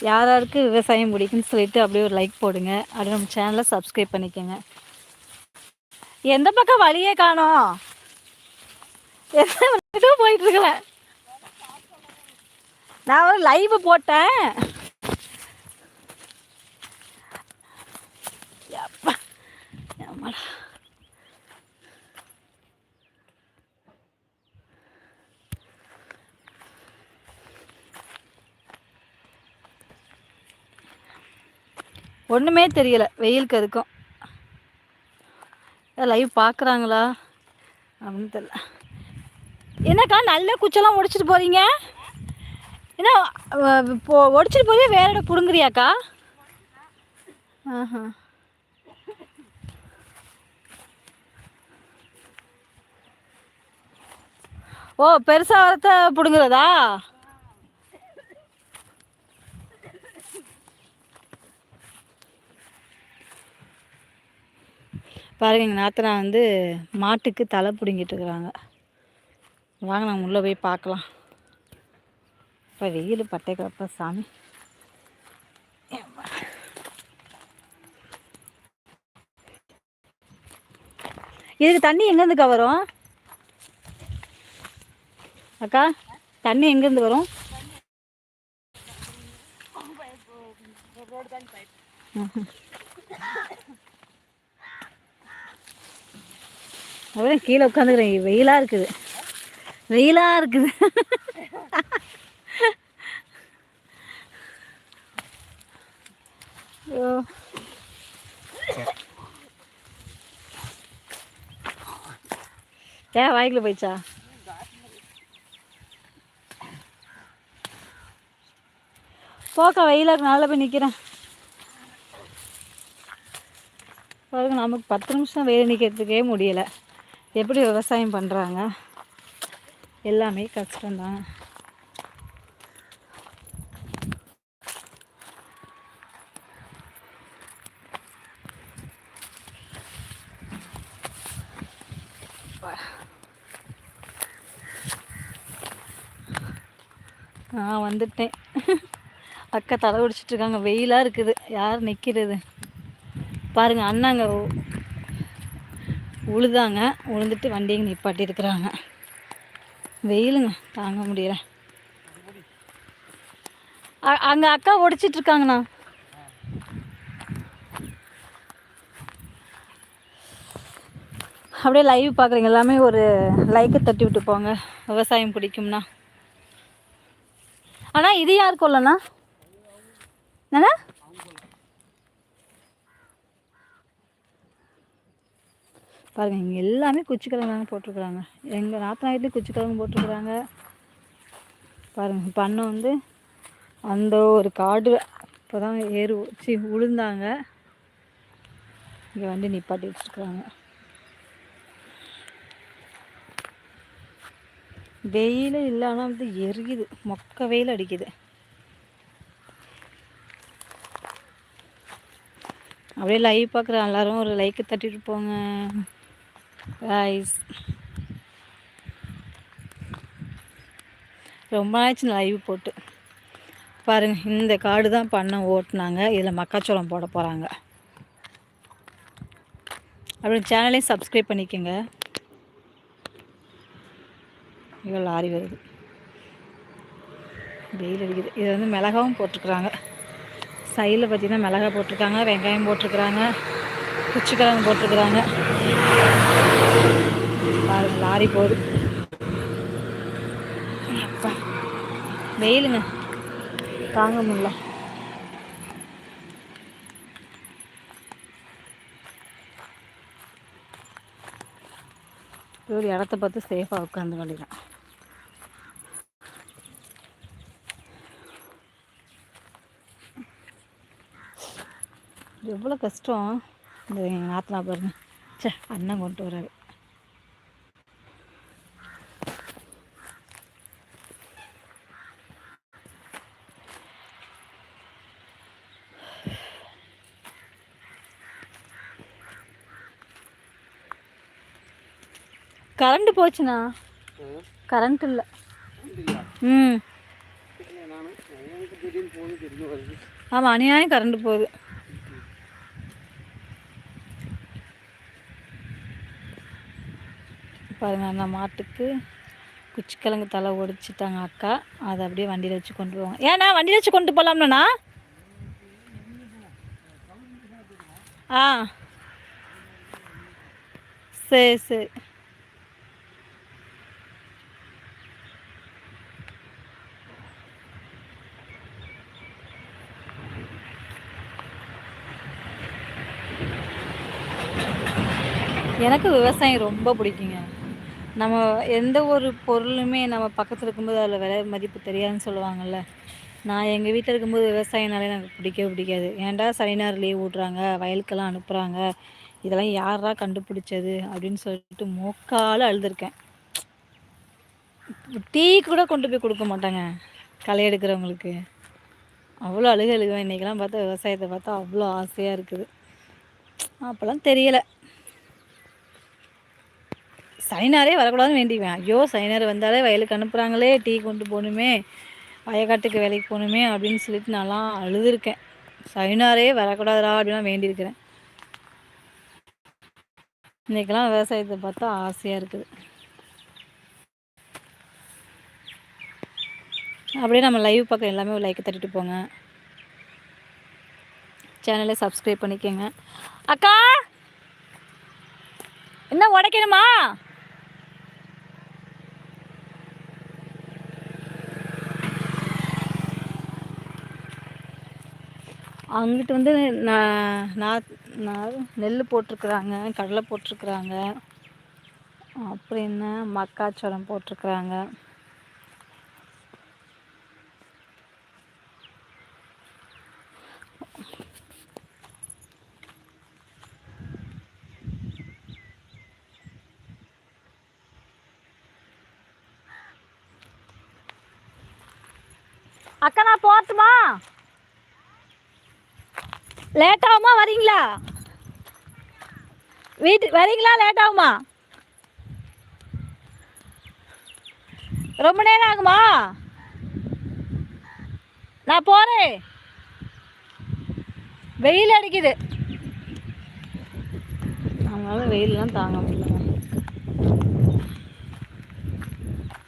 யார் யாருக்கு விவசாயம் பிடிக்குன்னு சொல்லிட்டு அப்படியே ஒரு லைக் போடுங்க. அப்படியே நம்ம சேனலை சப்ஸ்கிரைப் பண்ணிக்கோங்க. எந்த பக்கம் வழியே காணோம்? எந்த போயிட்டு இருக்கல? நான் ஒரு லைவ் போட்டேன். யப்பா. ஒன்றுமே தெரியலை. வெயிலுக்கு அதுக்கும் லைவ் பார்க்குறாங்களா அப்படின்னு தெரியல. என்னக்கா நல்ல குச்செல்லாம் உடைச்சிட்டு போகிறீங்க என்ன இப்போ ஒடிச்சிட்டு போதே வேற இடம் பிடுங்குறியாக்கா? ஆஹா. ஓ பெருசாக வரத்த பிடுங்குறதா? பாருங்க எங்கள் நாத்தனா வந்து மாட்டுக்கு தலை பிடுங்கிட்டு இருக்கிறாங்க வாங்க நாங்கள் உள்ளே போய் பார்க்கலாம் இப்போ வெயில் பட்டை கிடப்பா சாமி இதுக்கு தண்ணி எங்கேருந்துக்கா வரும் அக்கா தண்ணி எங்கேருந்து வரும் ம்ஹும். உட்காந்துக்கிறேன் கீழே உட்காந்துக்கிறேன். வெயிலாக இருக்குது. வெயிலாக இருக்குது. ஓ. ஏன் வாய்க்குள்ள போயிடுச்சா? போக்கா வெயிலாக நல்லா போய் நிற்கிறேன் பாருங்க நமக்கு பத்து நிமிஷம் வெயில் நிற்கிறதுக்கே முடியலை. எப்படி விவசாயம் பண்ணுறாங்க எல்லாமே கஷ்டம்தான். நான் வந்துட்டேன். அக்கா தலை குடிச்சிட்டு இருக்காங்க. வெயிலாக இருக்குது. யார் நிற்கிறது பாருங்க அண்ணாங்க உழுதாங்க. உழுந்துட்டு வண்டிங்க நிப்பாட்டியிருக்கிறாங்க வெயிலுங்க. தாங்க முடியல. அ- அக்கா ஒடிச்சிட்டு இருக்காங்கண்ணா. அப்படியே லைவ் பார்க்குறீங்க எல்லாமே ஒரு லைக்கை தட்டி விட்டு போங்க. விவசாயம் பிடிக்கும்னா. அண்ணா இது யார் இல்லைண்ணா என்னண்ணா? பாருங்க இங்கே எல்லாமே குச்சிக்கிழங்கு தாங்க போட்டிருக்குறாங்க. எங்கள் நாத்தனா வீட்லேயும் குச்சிக்கிழங்கு போட்டிருக்குறாங்க. பாருங்கள் இப்போ அண்ணன் வந்து அந்த ஒரு காடு இப்போ தான் ஏறு சி உளுந்தாங்க. இங்கே வந்து நிப்பாட்டி வச்சுருக்குறாங்க. வெயில் இல்லைன்னா வந்து எரியுது. மொக்க வெயில் அடிக்குது. அப்படியே லைவ் பார்க்குற எல்லாரும் ஒரு லைக்கு தட்டிட்டு போங்க. காய்ஸ் ரொம்ப நாளாச்சு லைவ் போட்டு. பாருங்க இந்த காடு தான் பண்ண ஓட்டுனாங்க. இதில் மக்காச்சோளம் போட போகிறாங்க அப்படி சேனலையும் சப்ஸ்கிரைப் பண்ணிக்கோங்க. இவ்வளோ லாரி வருது. வெயில் அடிக்குது. இது வந்து மிளகாவும் போட்டிருக்குறாங்க. சைடில் பார்த்தீங்கன்னா மிளகா போட்டிருக்காங்க வெங்காயம் போட்டிருக்குறாங்க குச்சிக்கிழங்கு போட்டிருக்குறாங்க. பாருங்க லாரி போகுது. அப்பா வெயிலுங்க. தாங்க முடியல. ஒரு இடத்த பார்த்து சேஃபாக உட்காந்து வேண்டியதான் எவ்வளோ கஷ்டம். இந்த எங்கள் நாத்தனா பாருங்க. ச்சே அண்ணன் கொண்டு வராரு கரண்ட் போச்சுண்ணா. கரண்ட் இல்லை. ம். ஆமாம் அநியாயம் கரண்ட் போகுது. பாருங்க அந்த மாட்டுக்கு குச்சிக்கிழங்கு தலை ஒடிச்சிட்டாங்க அக்கா. அதை அப்படியே வண்டியில் வச்சு கொண்டு போவாங்க. ஏண்ணா வண்டியில் வச்சு கொண்டு போகலாம்லண்ணா ஆ. சரி சரி. எனக்கு விவசாயம் ரொம்ப பிடிக்குங்க. நம்ம எந்த ஒரு பொருளுமே நம்ம பக்கத்தில் இருக்கும்போது அதில் விலை மதிப்பு தெரியாதுன்னு சொல்லுவாங்கள்ல நான் எங்கள் வீட்டில் இருக்கும்போது விவசாயம்னாலே எனக்கு பிடிக்கவே பிடிக்காது. ஏன்டா சனி ஞாயிறு லீவ் விட்றாங்க வயலுக்கெல்லாம் அனுப்புகிறாங்க இதெல்லாம் யாரா கண்டுபிடிச்சது அப்படின்னு சொல்லிட்டு மோக்கால் அழுதுருக்கேன். டீ கூட கொண்டு போய் கொடுக்க மாட்டாங்க களை எடுக்கிறவங்களுக்கு. அவ்வளோ அழுக அழுகுவேன். இன்றைக்கெல்லாம் பார்த்தா விவசாயத்தை பார்த்தா அவ்வளோ ஆசையாக இருக்குது. அப்போல்லாம் தெரியலை. சனினாரே வரக்கூடாதுன்னு வேண்டிக்குவேன். ஐயோ சனினார் வந்தாலே வயலுக்கு அனுப்புகிறாங்களே டீ கொண்டு போகணுமே வயக்காட்டுக்கு வேலைக்கு போகணுமே அப்படின்னு சொல்லிட்டு நான்லாம் அழுதுருக்கேன். சனினாரே வரக்கூடாதுடா அப்படின்லாம் வேண்டியிருக்கிறேன். இன்றைக்கெல்லாம் விவசாயத்தை பார்த்தா ஆசையாக இருக்குது. அப்படியே நம்ம லைவ் பார்க்குற எல்லாமே ஒரு லைக்கை தட்டிட்டு போங்க. சேனலை சப்ஸ்கிரைப் பண்ணிக்கோங்க. அக்கா! என்ன உடைக்கணுமா? அங்கிட்டு வந்து நான் நெல் போட்டிருக்குறாங்க கடலை போட்டிருக்குறாங்க. அப்புறம் என்ன? மக்காச்சோளம் போட்டிருக்குறாங்க. அக்கா நான் போட்டுமா லேட்டாகுமா வரீங்களா? வீட்டு வரீங்களா? லேட் ஆகுமா ரொம்ப நேரம் ஆகுமா? நான் போகிறேன் வெயில் அடிக்குது. அவங்களால வெயிலெலாம் தாங்க முடியல.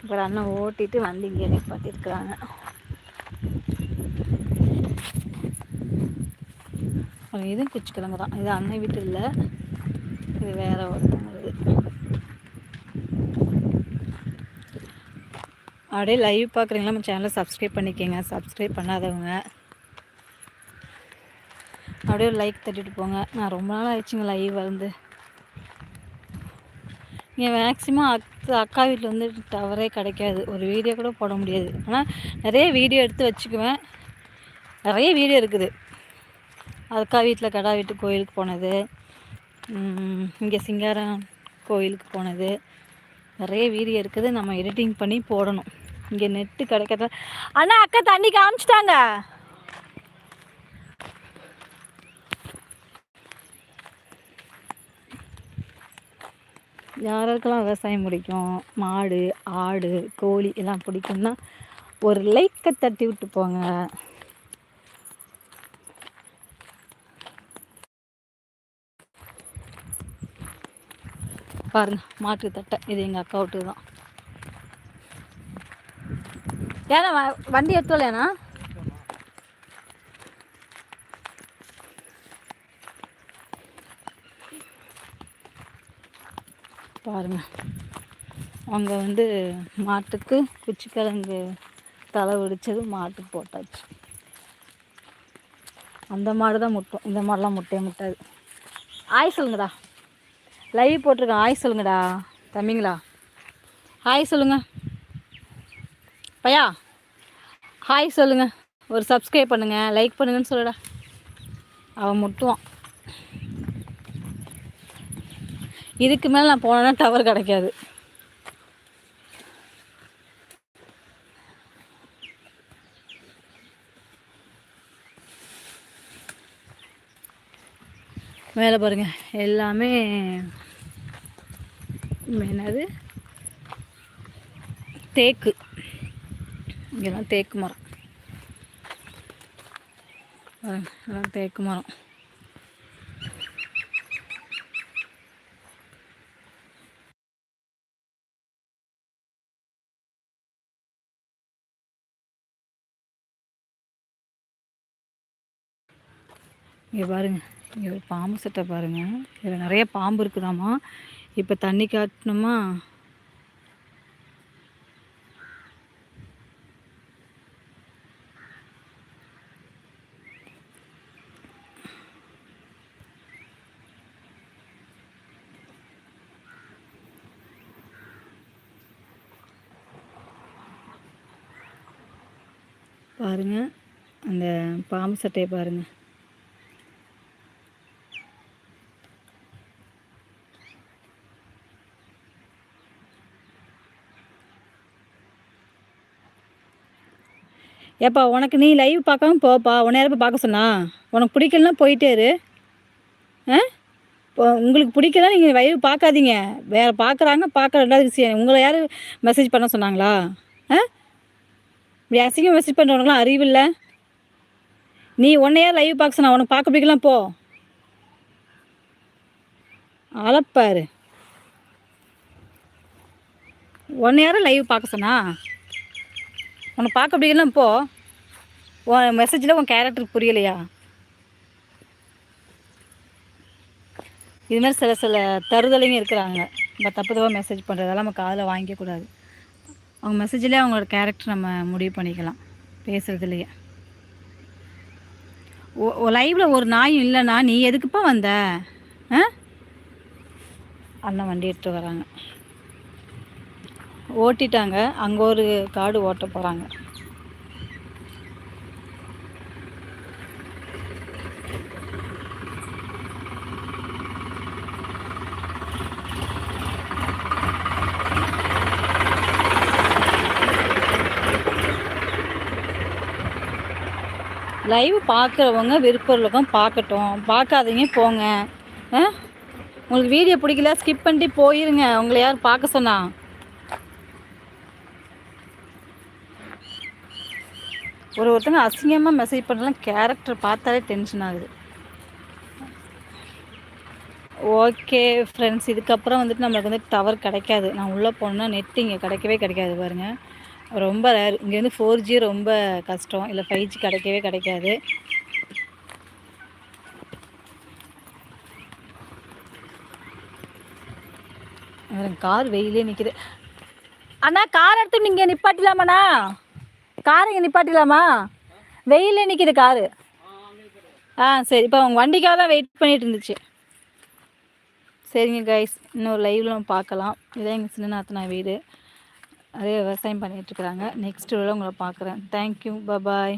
அப்புறம் அண்ணன் ஓட்டிட்டு வந்து இங்கே நிப்பாட்டிருக்கிறாங்க இதுவும் குச்சிக்கிழங்கு தான். இது அன்னை வீட்டு இல்லை இது வேற ஒருத்தவங்களுக்கு. அப்படியே லைவ் பார்க்குறீங்களா? நம்ம சேனலை சப்ஸ்கிரைப் பண்ணிக்கோங்க. சப்ஸ்கிரைப் பண்ணாதவங்க. அப்படியே ஒரு லைக் தட்டிட்டு போங்க. நான் ரொம்ப நாள் ஆயிடுச்சுங்க லைவ் வந்து. இங்கே மேக்ஸிமம் அக் அக்கா வீட்டில் வந்து டவரே கிடைக்காது. ஒரு வீடியோ கூட போட முடியாது. ஆனால் நிறைய வீடியோ எடுத்து வச்சுக்குவேன். நிறைய வீடியோ இருக்குது. அக்கா வீட்டில் கடா வீட்டு கோயிலுக்கு போனது. இங்கே சிங்காரம் கோயிலுக்கு போனது. நிறைய வீடியோ இருக்குது. நம்ம எடிட்டிங் பண்ணி போடணும். இங்கே நெட்டு கிடைக்கிறத அண்ணா அக்கா தண்ணி காமிச்சிட்டாங்க. யாருக்கெல்லாம் விவசாயம் பிடிக்கும்? மாடு ஆடு கோழி எல்லாம் பிடிக்கும்னா ஒரு லைக்கை தட்டி விட்டு போங்க. பாருங்க மாட்டு தட்டை. இது எங்கள் அக்கா விட்டு தான் ஏன்னா வண்டி எடுத்துலேண்ணா பாருங்க. அவங்க வந்து மாட்டுக்கு குச்சிக்கிழங்கு தலை வெடிச்சது மாட்டுக்கு போட்டாச்சு. அந்த மாடு தான் முட்டும். இந்த மாடெலாம் முட்டையே முட்டாது. ஆய் சொல்லுங்கடா. லைவ் போட்டிருக்கேன். ஹாய் சொல்லுங்கடா. தம்பிங்களா? ஹாய் சொல்லுங்க. பையா? ஹாய் சொல்லுங்க. ஒரு சப்ஸ்கிரைப் பண்ணுங்க. லைக் பண்ணுங்கன்னு சொல்லுடா. அவன் முட்டுவான். இதுக்கு மேலே நான் போனேன்னா டவர் கிடைக்காது. மேலே பாருங்கள் எல்லாமே என்னது? தேக்கு. இங்கெல்லாம் தேக்கு மரம். அதான் தேக்கு மரம். இங்கே பாருங்க இங்கே ஒரு பாம்பு சட்டை பாருங்க. இதில் நிறைய பாம்பு இருக்குதாம்மா. இப்போ தண்ணி காட்டணுமா? பாருங்கள் அந்த பாம்பு சட்டையை பாருங்கள் ஏப்பா உனக்கு நீ லைவ் பார்க்காம போப்பா உன்னை யாரும் பார்க்க சொன்னா? உனக்கு பிடிக்கலனா போயிட்டே இரு. ஆ? இப்போ உங்களுக்கு பிடிக்கல நீங்கள் லைவ் பார்க்காதீங்க. வேறு பார்க்குறாங்க பார்க்க ரெண்டாவது விஷயம். உங்களை யார் மெசேஜ் பண்ண சொன்னாங்களா? ஆ? இப்படி அசிங்கம் மெசேஜ் பண்ணுறவங்களாம் அறிவில்லை நீ உன்னை யார் லைவ் பார்க்க சொன்னா உனக்கு பார்க்க பிடிக்கலாம் போ. அளப்பாரு. உன்னை யாரும் லைவ் பார்க்க சொன்னா? உன்னை பார்க்க முடியலாம் போ. உன் மெசேஜில் உன் கேரக்டர் புரியலையா? இது மாதிரி சில சில தருதலைங்க இருக்கிறாங்க. நம்ம தப்பு தப்பாக மெசேஜ் பண்ணுறதெல்லாம் நம்ம காதில் வாங்கிக்கக்கூடாது அவங்க மெசேஜ்லேயே அவங்களோட கேரக்டர் நம்ம முடிவு பண்ணிக்கலாம். பேசுகிறதுலையே ஓ லைவில் ஒரு நாயும் இல்லைன்னா நீ எதுக்குப்பா வந்த? ஆ? அண்ணன் வண்டி எடுத்துகிட்டு வராங்க. ஓட்டிட்டாங்க. அங்கே ஒரு காடு ஓட்ட போகிறாங்க லைவ் பார்க்குறவங்க விருப்பம் இருக்கும் பார்க்கட்டும் பார்க்காதீங்க போங்க. ஆ? உங்களுக்கு வீடியோ பிடிக்கல ஸ்கிப் பண்ணிட்டு போயிருங்க. உங்களை யார் பார்க்க சொன்னா? ஒரு ஒருத்தங்க அசிங்கமாக மெசேஜ் பண்ணலாம் கேரக்டர் பார்த்தாலே டென்ஷன் ஆகுது. ஓகே ஃப்ரெண்ட்ஸ் இதுக்கப்புறம் வந்துட்டு நம்மளுக்கு வந்து டவர் கிடைக்காது. நான் உள்ளே போனேன்னா நெட் இங்கே கிடைக்கவே கிடைக்காது பாருங்கள் ரொம்ப ரேர் இங்கே வந்து ஃபோர் ஜி ரொம்ப கஷ்டம். இல்லை ஃபைவ் ஜி கிடைக்கவே கிடைக்காது. கார் வெயிலே நிற்கிது அண்ணா கார் எடுத்து நீங்கள் நிப்பாட்டிலாமாண்ணா? காரை இங்கே நிப்பாட்டிலாமா வெயிலே நிற்கிது காரு. ஆ சரி. இப்போ உங்கள் வண்டிக்காக தான் வெயிட் பண்ணிட்டு இருந்துச்சு. சரிங்க கைஸ் இன்னொரு லைவில் பார்க்கலாம். இதான் எங்கள் சின்ன நாத்தனா வீடு. அதே விவசாயம் பண்ணிகிட்ருக்குறாங்க நெக்ஸ்ட் வீடியோ உங்களை பார்க்குறேன். Thank you bye bye